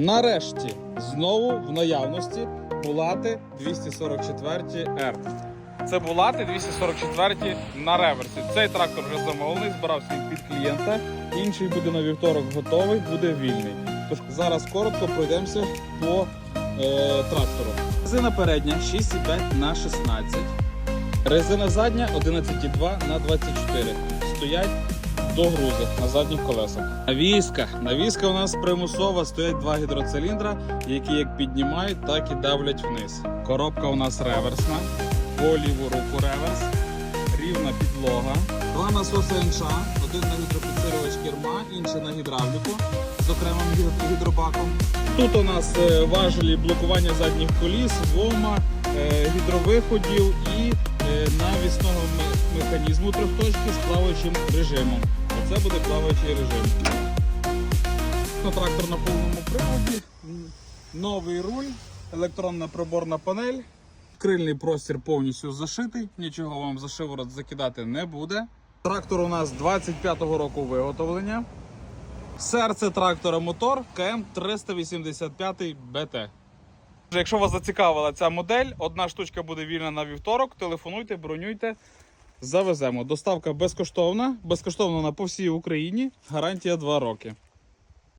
Нарешті знову в наявності Булати 244 R. Це Булати 244 на реверсі. Цей трактор вже замовлений, збирався під клієнта. Інший буде на вівторок готовий, буде вільний. Тож зараз коротко пройдемося по е, трактору. Резина передня 6,5 на 16. Резина задня 11,2 на 24. Стоять до грузи на задніх колесах. Навіска. Навіска у нас примусова, стоять два гідроциліндра, які як піднімають, так і давлять вниз. Коробка у нас реверсна, по ліву руку реверс, рівна підлога. Два насоси НШ, один на гідропідсилювач керма, інший на гідравліку з окремим гідробаком. Тут у нас е, важелі блокування задніх коліс, вома, е, гідровиходів і е, навісного механізму трьохточки з плаваючим режимом. Оце буде плаваючий режим. Ну, Трактор на повному приводі, новий руль, електронна приборна панель, крильний простір повністю зашитий, нічого вам за шиворот закидати не буде. Трактор у нас 25-го року виготовлення. Серце трактора мотор КМ 385 БТ. Якщо вас зацікавила ця модель, одна штучка буде вільна на вівторок. Телефонуйте, бронюйте. Завеземо. Доставка безкоштовна, безкоштовна на по всій Україні. Гарантія 2 роки.